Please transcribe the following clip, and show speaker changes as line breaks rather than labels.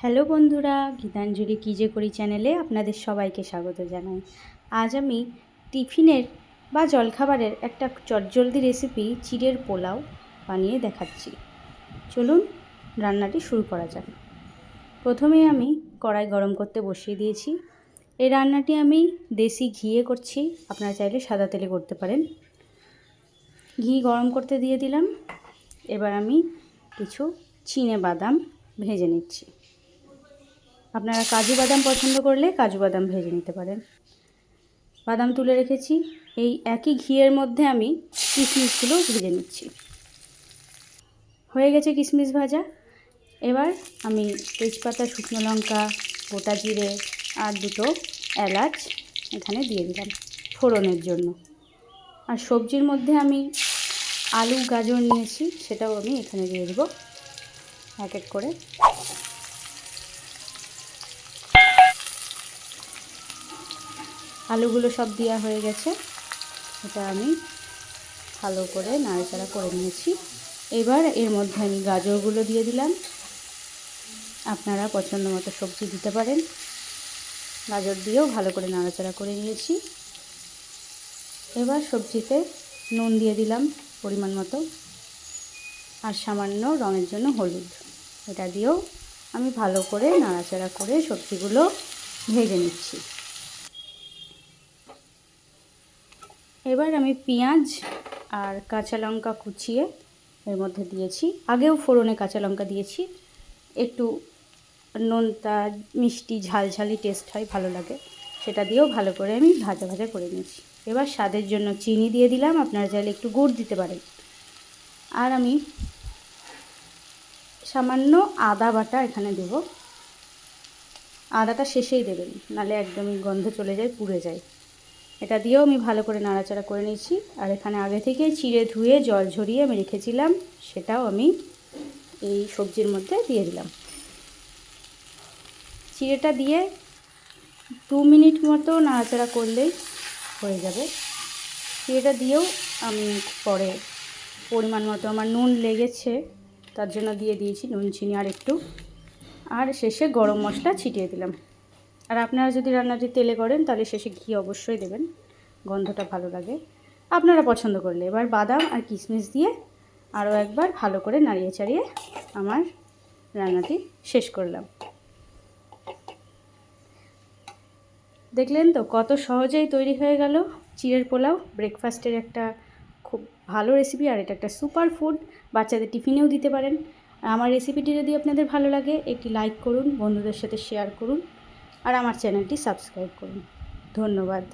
Hello বন্ধুরা, গীতাঞ্জলি কী যে করি চ্যানেলে আপনাদের সবাইকে স্বাগত জানাই। আজ আমি টিফিনের বা জলখাবারের একটা চটজলদি রেসিপি চিড়ের পোলাও বানিয়ে দেখাচ্ছি। চলুন রান্নাটি শুরু করা যাক। প্রথমে আমি কড়াই গরম করতে বসিয়ে দিয়েছি। এই রান্নাটি আমি দেশি ঘিয়ে করছি, আপনারা চাইলে সাদা তেলে করতে পারেন। ঘি গরম করতে দিয়ে দিলাম। এবার আমি কিছু চিনে বাদাম ভেজে নিচ্ছি। আপনারা কাজু বাদাম পছন্দ করলে কাজু বাদাম ভেজে নিতে পারেন। বাদাম তুলে রেখেছি। এই একই ঘিয়ের মধ্যে আমি কিশমিশগুলো ভেজে নিচ্ছি। হয়ে গেছে কিশমিশ ভাজা। এবার আমি তেজপাতা, শুকনো লঙ্কা, গোটা জিরে আর দুটো এলাচ এখানে দিয়ে দিলাম ফোড়নের জন্য। আর সবজির মধ্যে আমি আলু, গাজর নিয়েছি, সেটাও আমি এখানে দিয়ে দেবো। এক এক করে। আলুগুলো সব দেওয়া হয়ে গেছে। এটা আমি ভালো করে নাড়াচাড়া করে নিয়েছি। এবার এর মধ্যে আমি গাজরগুলো দিয়ে দিলাম। আপনারা পছন্দ মতো সবজি দিতে পারেন। গাজর দিয়েও ভালো করে নাড়াচাড়া করে নিয়েছি। এবার সবজিতে নুন দিয়ে দিলাম পরিমাণ মতো। আর সামান্য রঙের জন্য হলুদ। এটা দিয়েও আমি ভালো করে নাড়াচাড়া করে সবজিগুলো ভেজে নিচ্ছি। এবার আমি পেঁয়াজ আর কাঁচা লঙ্কা কুচিয়ে এর মধ্যে দিয়েছি। আগেও ফোড়নে কাঁচা লঙ্কা দিয়েছি। একটু নোনতা, মিষ্টি, ঝালঝালি টেস্ট হয়, ভালো লাগে। সেটা দিয়েও ভালো করে আমি ভাজা ভাজা করে নিয়েছি। এবার স্বাদের জন্য চিনি দিয়ে দিলাম। আপনারা চাইলে একটু গুড় দিতে পারেন। আর আমি সামান্য আদা বাটা এখানে দেব। আদাটা শেষেই দেবেন, নালে একদমই গন্ধ চলে যায়, পুড়ে যায়। এটা দিয়েও আমি ভালো করে নাড়াচাড়া করে নিয়েছি। আর এখানে আগে থেকে চিড়ে ধুয়ে জল ঝরিয়ে আমি রেখেছিলাম, সেটাও আমি এই সবজির মধ্যে দিয়ে দিলাম। চিড়েটা দিয়ে দু মিনিট মতো নাড়াচাড়া করলেই হয়ে যাবে। চিড়েটা দিয়েও আমি পরে পরিমাণ মতো আমার নুন লেগেছে, তার জন্য দিয়ে দিয়েছি নুন, চিনি আর একটু। আর শেষে গরম মশলা ছিটিয়ে দিলাম। আর আপনারা যদি রান্নাটি তেলে করেন, তাহলে শেষে ঘি অবশ্যই দেবেন। গন্ধটা ভালো লাগে। আপনারা পছন্দ করলে এবার বাদাম আর কিশমিশ দিয়ে আরও একবার ভালো করে নাড়িয়ে চাড়িয়ে আমার রান্নাটি শেষ করলাম। দেখলেন তো কত সহজেই তৈরি হয়ে গেল চিড়ের পোলাও। ব্রেকফাস্টের একটা খুব ভালো রেসিপি আর এটা একটা সুপার ফুড বাচ্চাদের টিফিনেও দিতে পারেন। আমার রেসিপিটি যদি আপনাদের ভালো লাগে, একটি লাইক করুন, বন্ধুদের সাথে শেয়ার করুন। আর আমার চ্যানেলটি সাবস্ক্রাইব করুন। ধন্যবাদ।